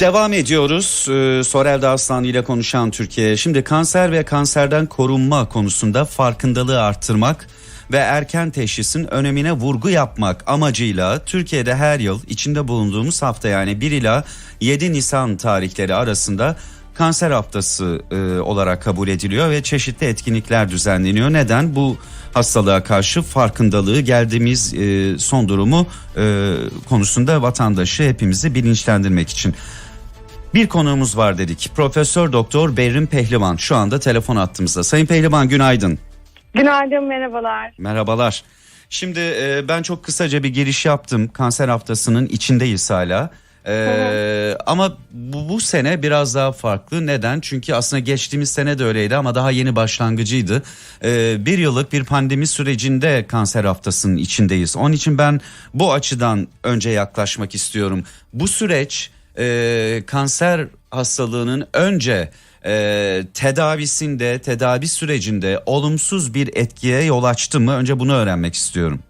Devam ediyoruz. Ee, Sorel Dağıslan ile konuşan Türkiye. Şimdi kanser ve kanserden korunma konusunda farkındalığı arttırmak ve erken teşhisin önemine vurgu yapmak amacıyla Türkiye'de her yıl içinde bulunduğumuz hafta yani 1 ila 7 Nisan tarihleri arasında kanser haftası e, olarak kabul ediliyor ve çeşitli etkinlikler düzenleniyor. Neden? Bu hastalığa karşı farkındalığı geldiğimiz e, son durumu e, konusunda vatandaşı hepimizi bilinçlendirmek için. Bir konuğumuz var dedik. Profesör Doktor Berrin Pehlivan şu anda telefon attığımızda. Sayın Pehlivan günaydın. Günaydın merhabalar. Merhabalar. Şimdi e, ben çok kısaca bir giriş yaptım. Kanser haftasının içindeyiz hala. Ee, ama bu, bu sene biraz daha farklı. Neden? Çünkü aslında geçtiğimiz sene de öyleydi ama daha yeni başlangıcıydı. Ee, bir yıllık bir pandemi sürecinde kanser haftasının içindeyiz. Onun için ben bu açıdan önce yaklaşmak istiyorum. Bu süreç e, kanser hastalığının önce e, tedavisinde, tedavi sürecinde olumsuz bir etkiye yol açtı mı? Önce bunu öğrenmek istiyorum.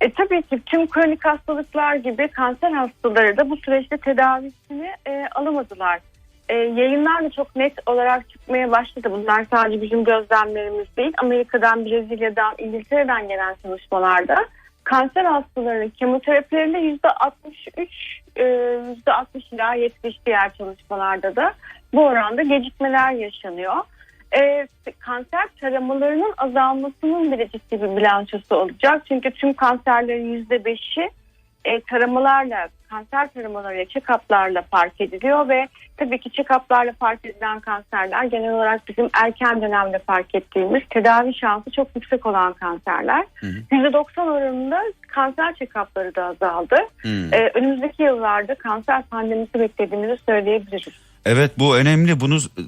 E, tabii ki tüm kronik hastalıklar gibi kanser hastaları da bu süreçte tedavisini e, alamadılar. E, yayınlar da çok net olarak çıkmaya başladı. Bunlar sadece bizim gözlemlerimiz değil. Amerika'dan, Brezilya'dan, İngiltere'den gelen çalışmalarda kanser hastalarının kemoterapilerinde %63, e, %60 ila 70 diğer çalışmalarda da bu oranda gecikmeler yaşanıyor e, kanser taramalarının azalmasının bile ciddi bir bilançosu olacak. Çünkü tüm kanserlerin yüzde beşi e, taramalarla, kanser taramalarıyla, check-up'larla fark ediliyor ve tabii ki check-up'larla fark edilen kanserler genel olarak bizim erken dönemde fark ettiğimiz tedavi şansı çok yüksek olan kanserler. %90 oranında kanser check-up'ları da azaldı. Hı Ee, önümüzdeki yıllarda kanser pandemisi beklediğimizi söyleyebiliriz. Evet bu önemli bunu e,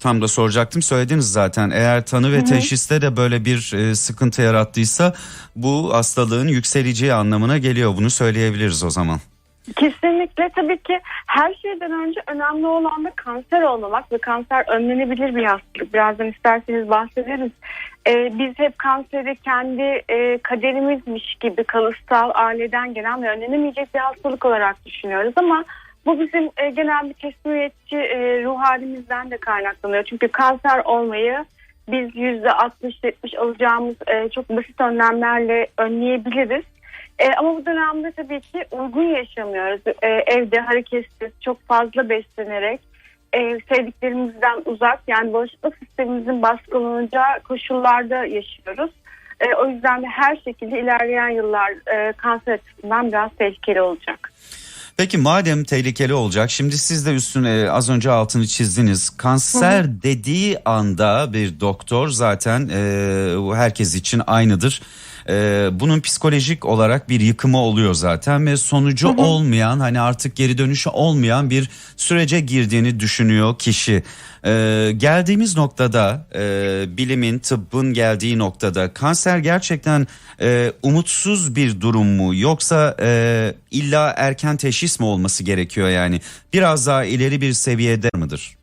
tam da soracaktım söylediniz zaten eğer tanı ve Hı-hı. teşhiste de böyle bir e, sıkıntı yarattıysa bu hastalığın yükseleceği anlamına geliyor bunu söyleyebiliriz o zaman. Kesinlikle tabii ki her şeyden önce önemli olan da kanser olmamak ve kanser önlenebilir bir hastalık. Birazdan isterseniz bahsederiz. Ee, biz hep kanseri kendi e, kaderimizmiş gibi kalıtsal aileden gelen ve önlenemeyecek bir hastalık olarak düşünüyoruz ama bu bizim e, genel bir teslimiyetçi e, ruh halimizden de kaynaklanıyor. Çünkü kanser olmayı biz %60-70 alacağımız e, çok basit önlemlerle önleyebiliriz. E, ama bu dönemde tabii ki uygun yaşamıyoruz. E, evde hareketsiz, çok fazla beslenerek, e, sevdiklerimizden uzak yani bağışıklık sistemimizin baskılanacağı koşullarda yaşıyoruz. E, o yüzden de her şekilde ilerleyen yıllar e, kanser açısından biraz tehlikeli olacak. Peki madem tehlikeli olacak şimdi siz de üstüne az önce altını çizdiniz. Kanser dediği anda bir doktor zaten e, herkes için aynıdır e, bunun psikolojik olarak bir yıkımı oluyor zaten ve sonucu hı hı. olmayan hani artık geri dönüşü olmayan bir sürece girdiğini düşünüyor kişi. E, geldiğimiz noktada e, bilimin tıbbın geldiği noktada kanser gerçekten e, umutsuz bir durum mu yoksa e, illa erken teşhis mi olması gerekiyor yani biraz daha ileri bir seviyede mıdır?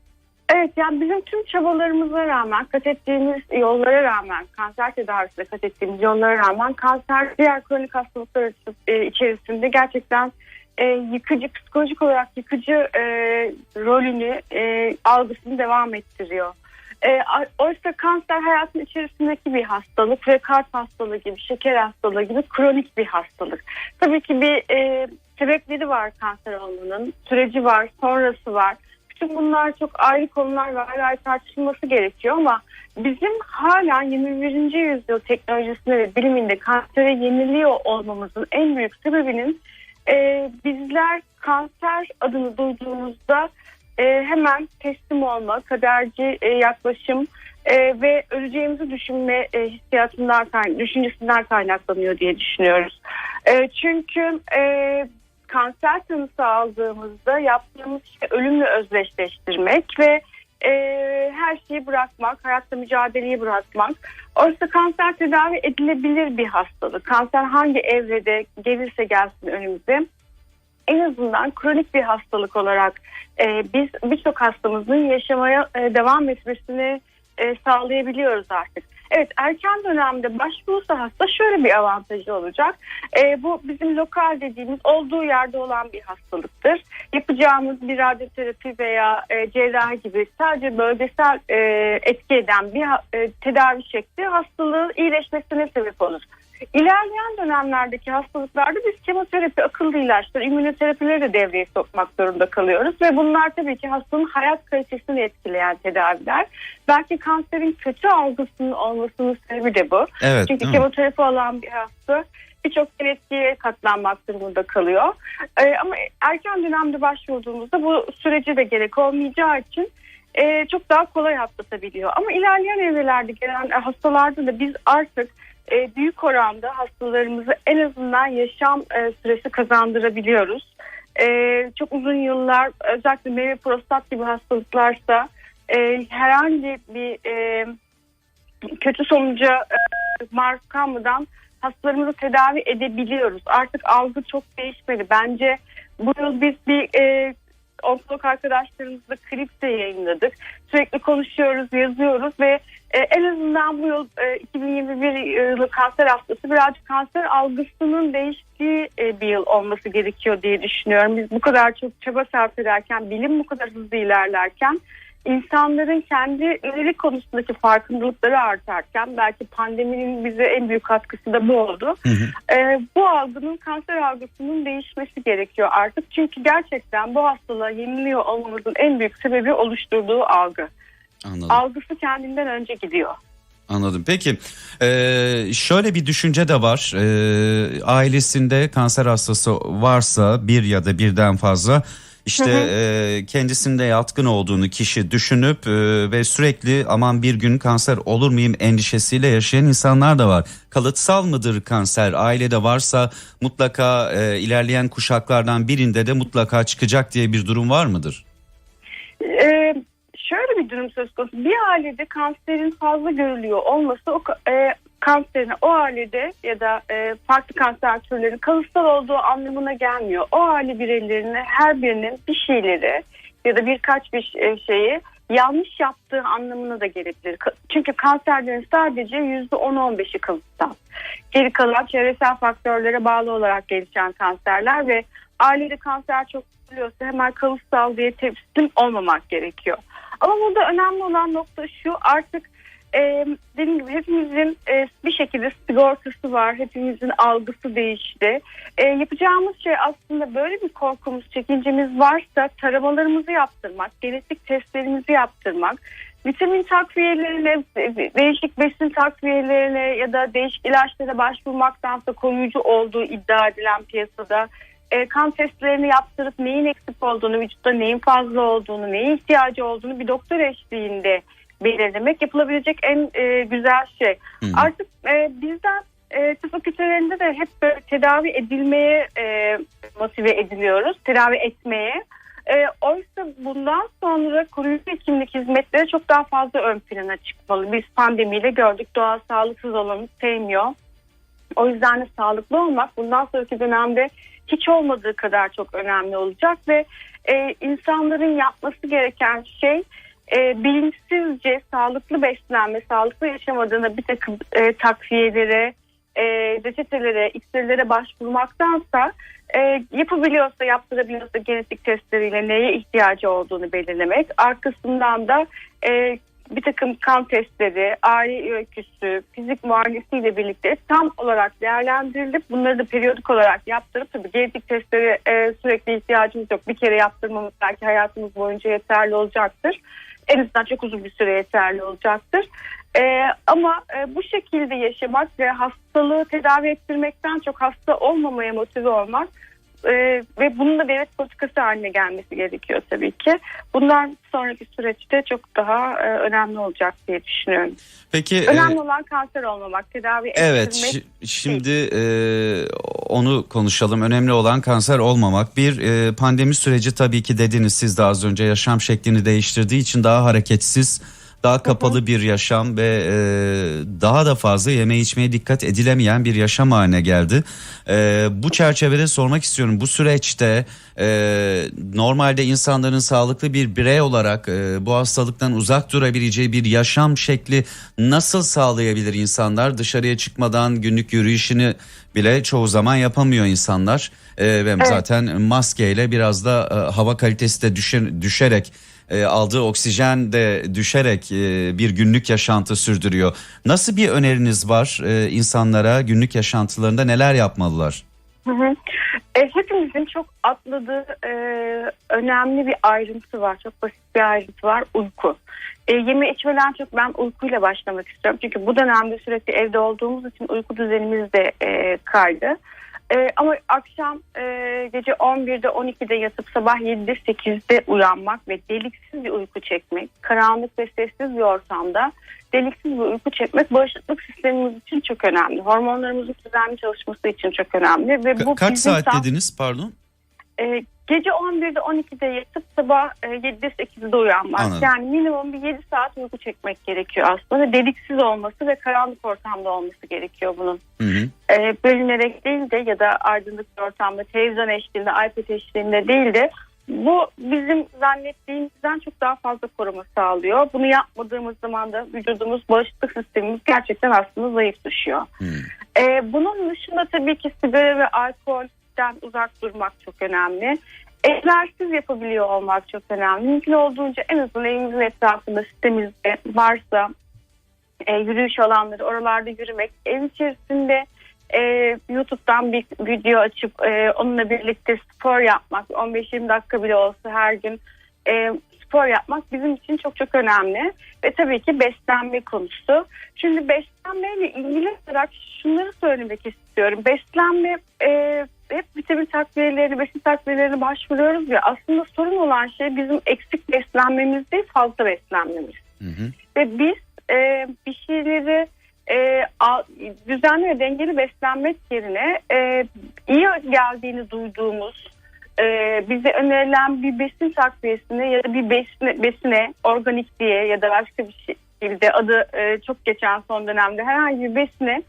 Evet yani bizim tüm çabalarımıza rağmen kat ettiğimiz yollara rağmen kanser tedavisinde kat ettiğimiz yollara rağmen kanser diğer kronik hastalıklar e, içerisinde gerçekten e, yıkıcı psikolojik olarak yıkıcı e, rolünü e, algısını devam ettiriyor. E, oysa kanser hayatın içerisindeki bir hastalık ve kalp hastalığı gibi şeker hastalığı gibi kronik bir hastalık. Tabii ki bir e, sebepleri var kanser olmanın süreci var sonrası var bütün bunlar çok ayrı konular ve ayrı ayrı tartışılması gerekiyor ama bizim hala 21. yüzyıl teknolojisinde ve biliminde kansere yeniliyor olmamızın en büyük sebebinin e, bizler kanser adını duyduğumuzda e, hemen teslim olma, kaderci e, yaklaşım e, ve öleceğimizi düşünme e, hissiyatından, düşüncesinden kaynaklanıyor diye düşünüyoruz. E, çünkü e, kanser tanısı aldığımızda yaptığımız şey ölümle özdeşleştirmek ve e, her şeyi bırakmak, hayatta mücadeleyi bırakmak. Oysa kanser tedavi edilebilir bir hastalık. Kanser hangi evrede gelirse gelsin önümüze en azından kronik bir hastalık olarak e, biz birçok hastamızın yaşamaya e, devam etmesini e, sağlayabiliyoruz artık. Evet erken dönemde başvurursa hasta şöyle bir avantajı olacak. E, bu bizim lokal dediğimiz olduğu yerde olan bir hastalıktır. Yapacağımız bir radyoterapi veya e, cerrahi gibi sadece bölgesel e, etki eden bir e, tedavi şekli hastalığın iyileşmesine sebep olur. İlerleyen dönemlerdeki hastalıklarda biz kemoterapi, akıllı ilaçlar, immünoterapileri de devreye sokmak zorunda kalıyoruz. Ve bunlar tabii ki hastanın hayat kalitesini etkileyen tedaviler. Belki kanserin kötü algısının olmasının sebebi de bu. Evet. Çünkü mi? kemoterapi olan bir hasta birçok etkiye katlanmak durumunda kalıyor. Ee, ama erken dönemde başvurduğumuzda bu sürece de gerek olmayacağı için e, çok daha kolay atlatabiliyor. Ama ilerleyen evrelerde gelen hastalarda da biz artık e, büyük oranda hastalarımızı en azından yaşam e, süresi kazandırabiliyoruz. E, çok uzun yıllar özellikle meyve prostat gibi hastalıklarsa e, herhangi bir e, kötü sonuca e, maruz kalmadan hastalarımızı tedavi edebiliyoruz. Artık algı çok değişmedi. Bence bu yıl biz bir e, onkolog arkadaşlarımızla klip de yayınladık. Sürekli konuşuyoruz, yazıyoruz ve e, en azından bu yıl e, 2021 yılı kanser haftası birazcık kanser algısının değiştiği e, bir yıl olması gerekiyor diye düşünüyorum. Biz bu kadar çok çaba sarf ederken, bilim bu kadar hızlı ilerlerken insanların kendileri konusundaki farkındalıkları artarken belki pandeminin bize en büyük katkısı da bu oldu. Hı hı. Ee, bu algının kanser algısının değişmesi gerekiyor artık. Çünkü gerçekten bu hastalığa yeniliyor olmamızın en büyük sebebi oluşturduğu algı. Anladım. Algısı kendinden önce gidiyor. Anladım. Peki eee, şöyle bir düşünce de var. Eee, ailesinde kanser hastası varsa bir ya da birden fazla işte eee, kendisinde yatkın olduğunu kişi düşünüp eee, ve sürekli aman bir gün kanser olur muyum endişesiyle yaşayan insanlar da var. Kalıtsal mıdır kanser? Ailede varsa mutlaka eee, ilerleyen kuşaklardan birinde de mutlaka çıkacak diye bir durum var mıdır? Ee, şöyle bir durum söz konusu. Bir ailede kanserin fazla görülüyor olması o e, kanserin o ailede ya da e, farklı kanser türlerinin kalıtsal olduğu anlamına gelmiyor. O aile bireylerine her birinin bir şeyleri ya da birkaç bir e, şeyi yanlış yaptığı anlamına da gelebilir. Çünkü kanserlerin sadece %10-15'i kalıtsal. Geri kalan çevresel faktörlere bağlı olarak gelişen kanserler ve ailede kanser çok görülüyorsa hemen kalıtsal diye teslim olmamak gerekiyor. Ama burada önemli olan nokta şu artık e, dediğim gibi hepimizin e, bir şekilde sigortası var. Hepimizin algısı değişti. E, yapacağımız şey aslında böyle bir korkumuz, çekincemiz varsa taramalarımızı yaptırmak, genetik testlerimizi yaptırmak, vitamin takviyelerine, de- değişik besin takviyelerine ya da değişik ilaçlara başvurmaktansa koruyucu olduğu iddia edilen piyasada e, kan testlerini yaptırıp neyin eksik olduğunu, vücutta neyin fazla olduğunu, neye ihtiyacı olduğunu bir doktor eşliğinde belirlemek yapılabilecek en e, güzel şey. Hı. Artık e, bizden e, tıp fakültelerinde de hep böyle tedavi edilmeye e, motive ediliyoruz, tedavi etmeye. E, oysa bundan sonra koruyucu hekimlik hizmetleri çok daha fazla ön plana çıkmalı. Biz pandemiyle gördük doğal sağlıksız olanı sevmiyor. O yüzden de sağlıklı olmak bundan sonraki dönemde hiç olmadığı kadar çok önemli olacak ve e, insanların yapması gereken şey e, bilinçsizce sağlıklı beslenme, sağlıklı yaşam adına bir takım e, takviyelere, e, reçetelere, iksirlere başvurmaktansa e, yapabiliyorsa, yaptırabiliyorsa genetik testleriyle neye ihtiyacı olduğunu belirlemek. Arkasından da e, bir takım kan testleri, aile öyküsü, fizik muayenesiyle birlikte tam olarak değerlendirilip bunları da periyodik olarak yaptırıp tabii genetik testlere e, sürekli ihtiyacımız yok. Bir kere yaptırmamız belki hayatımız boyunca yeterli olacaktır. En azından çok uzun bir süre yeterli olacaktır. E, ama e, bu şekilde yaşamak ve hastalığı tedavi ettirmekten çok hasta olmamaya motive olmak e, ve bunun da devlet politikası haline gelmesi gerekiyor tabii ki. Bundan sonraki süreçte çok daha e, önemli olacak diye düşünüyorum. Peki e, Önemli olan kanser olmamak, tedavi Evet ettirmek. şimdi e, onu konuşalım. Önemli olan kanser olmamak. Bir e, pandemi süreci tabii ki dediniz siz de az önce yaşam şeklini değiştirdiği için daha hareketsiz, daha kapalı bir yaşam ve e, daha da fazla yeme içmeye dikkat edilemeyen bir yaşam haline geldi. E, bu çerçevede sormak istiyorum bu süreçte e, normalde insanların sağlıklı bir birey olarak e, bu hastalıktan uzak durabileceği bir yaşam şekli nasıl sağlayabilir insanlar? Dışarıya çıkmadan günlük yürüyüşünü bile çoğu zaman yapamıyor insanlar E, ve zaten maskeyle biraz da e, hava kalitesi de düşe- düşerek e, aldığı oksijen de düşerek e, bir günlük yaşantı sürdürüyor. Nasıl bir öneriniz var e, insanlara günlük yaşantılarında neler yapmalılar? Hı hı. E, hepimizin çok atladığı e, önemli bir ayrıntı var. Çok basit bir ayrıntı var. Uyku. E, yeme içmeden çok ben uykuyla başlamak istiyorum. Çünkü bu dönemde sürekli evde olduğumuz için uyku düzenimiz de e, kaydı. E, ama akşam e, gece 11'de 12'de yatıp sabah 7'de 8'de uyanmak ve deliksiz bir uyku çekmek, karanlık ve sessiz bir ortamda deliksiz bir uyku çekmek bağışıklık sistemimiz için çok önemli. Hormonlarımızın düzenli çalışması için çok önemli ve Ka- bu kaç saat tam- dediniz pardon? e, gece 11'de 12'de yatıp sabah e, 7'de 8'de uyanmak. Anladım. Yani minimum bir 7 saat uyku çekmek gerekiyor aslında. Deliksiz olması ve karanlık ortamda olması gerekiyor bunun. Hı hı. E, bölünerek değil de ya da aydınlık ortamda televizyon eşliğinde, iPad eşliğinde değil de bu bizim zannettiğimizden çok daha fazla koruma sağlıyor. Bunu yapmadığımız zaman da vücudumuz, bağışıklık sistemimiz gerçekten aslında zayıf düşüyor. Hı. Ee, bunun dışında tabii ki sigara ve alkolden uzak durmak çok önemli. Egzersiz yapabiliyor olmak çok önemli. Mümkün olduğunca en azından evimizin etrafında sitemizde varsa e, yürüyüş alanları oralarda yürümek. Ev içerisinde e, YouTube'dan bir video açıp e, onunla birlikte spor yapmak 15-20 dakika bile olsa her gün e, spor yapmak bizim için çok çok önemli. Ve tabii ki beslenme konusu. Şimdi beslenmeyle ilgili olarak şunları söylemek istiyorum. Beslenme e, hep vitamin takviyeleri, besin takviyelerine başvuruyoruz ya aslında sorun olan şey bizim eksik beslenmemiz değil fazla beslenmemiz. Hı hı. Ve biz e, bir şeyleri e, düzenli ve dengeli beslenmek yerine e, iyi geldiğini duyduğumuz e, bize önerilen bir besin takviyesine ya da bir besine, besine organik diye ya da başka bir şekilde adı e, çok geçen son dönemde herhangi bir besine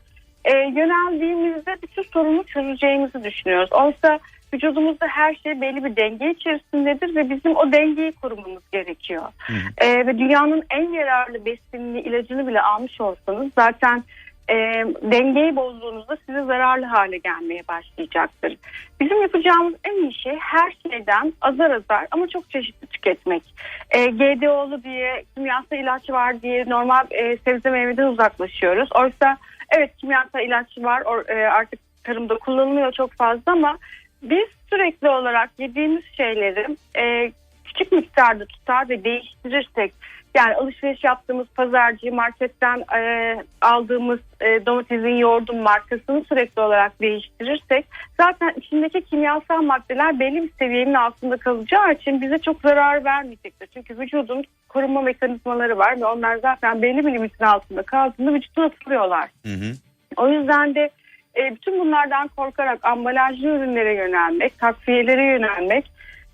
e, yöneldiğimizde bütün sorunu çözeceğimizi düşünüyoruz. Oysa vücudumuzda her şey belli bir denge içerisindedir ve bizim o dengeyi korumamız gerekiyor. Hı. Ee, ve dünyanın en yararlı besinini, ilacını bile almış olsanız zaten e, dengeyi bozduğunuzda size zararlı hale gelmeye başlayacaktır. Bizim yapacağımız en iyi şey her şeyden azar azar ama çok çeşitli tüketmek. E, GDO'lu diye, kimyasal ilaç var diye normal e, sebze meyveden uzaklaşıyoruz. Oysa evet kimyasal ilaç var. Or- e, artık tarımda kullanılıyor çok fazla ama biz sürekli olarak yediğimiz şeyleri e, küçük miktarda tutar ve değiştirirsek yani alışveriş yaptığımız pazarcı marketten e, aldığımız e, domatesin yoğurdun markasını sürekli olarak değiştirirsek zaten içindeki kimyasal maddeler belli bir seviyenin altında kalacağı için bize çok zarar vermeyecektir. Çünkü vücudun korunma mekanizmaları var ve onlar zaten belli bir limitin altında kaldığında vücuttan atılıyorlar. Hı hı. O yüzden de e, bütün bunlardan korkarak ambalajlı ürünlere yönelmek, takviyelere yönelmek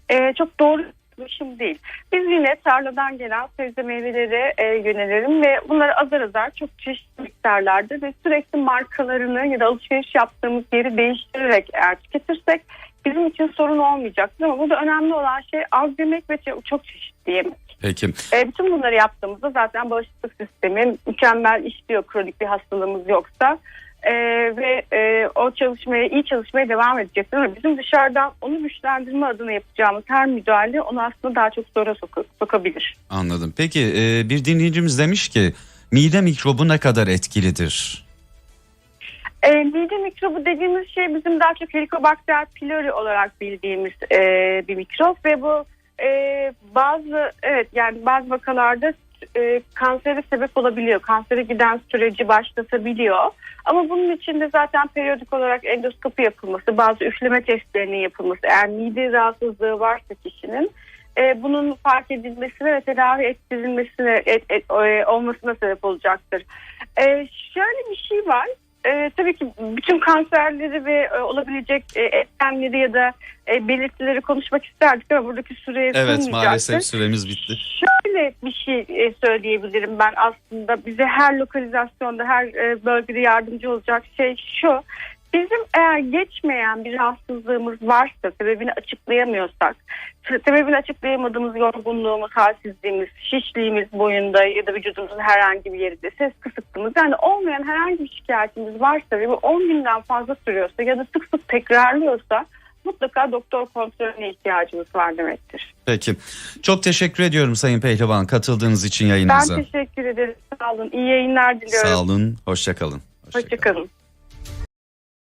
e, çok doğru yaklaşım değil. Biz yine tarladan gelen sebze meyvelere e, yönelelim ve bunları azar azar çok çeşitli miktarlarda ve sürekli markalarını ya da alışveriş yaptığımız yeri değiştirerek eğer tüketirsek bizim için sorun olmayacaktır. Ama burada önemli olan şey az yemek ve çok çeşitli yemek. Peki. E, bütün bunları yaptığımızda zaten bağışıklık sistemi mükemmel işliyor kronik bir hastalığımız yoksa. E, ve e, o çalışmaya iyi çalışmaya devam edecektir ama bizim dışarıdan onu güçlendirme adına yapacağımız her müdahale onu aslında daha çok zora soka- sokabilir. Anladım. Peki e, bir dinleyicimiz demiş ki mide mikrobu ne kadar etkilidir? E, mide mikrobu dediğimiz şey bizim daha çok Helicobacter pylori olarak bildiğimiz e, bir mikrop ve bu e, bazı evet yani bazı vakalarda e, kansere sebep olabiliyor. Kansere giden süreci başlatabiliyor. Ama bunun için de zaten periyodik olarak endoskopi yapılması, bazı üfleme testlerinin yapılması, eğer mide rahatsızlığı varsa kişinin e, bunun fark edilmesine ve tedavi ettirilmesine et, et, e, olmasına sebep olacaktır. E, şöyle bir şey var. E, tabii ki bütün kanserleri ve e, olabilecek e, etkenleri ya da e, belirtileri konuşmak isterdik ama buradaki süreye Evet maalesef süremiz bitti. Şöyle bir şey e, söyleyebilirim ben aslında bize her lokalizasyonda her e, bölgede yardımcı olacak şey şu. Bizim eğer geçmeyen bir rahatsızlığımız varsa sebebini açıklayamıyorsak sebebini açıklayamadığımız yorgunluğumuz, halsizliğimiz, şişliğimiz boyunda ya da vücudumuzun herhangi bir yerinde ses kısıklığımız yani olmayan herhangi bir şikayetimiz varsa ve bu 10 günden fazla sürüyorsa ya da sık sık tekrarlıyorsa mutlaka doktor kontrolüne ihtiyacımız var demektir. Peki. Çok teşekkür ediyorum Sayın Pehlivan katıldığınız için Ben yayınımıza. teşekkür ederim. Sağ olun. İyi yayınlar diliyorum. Sağ olun. Hoşça kalın. Hoşçakalın.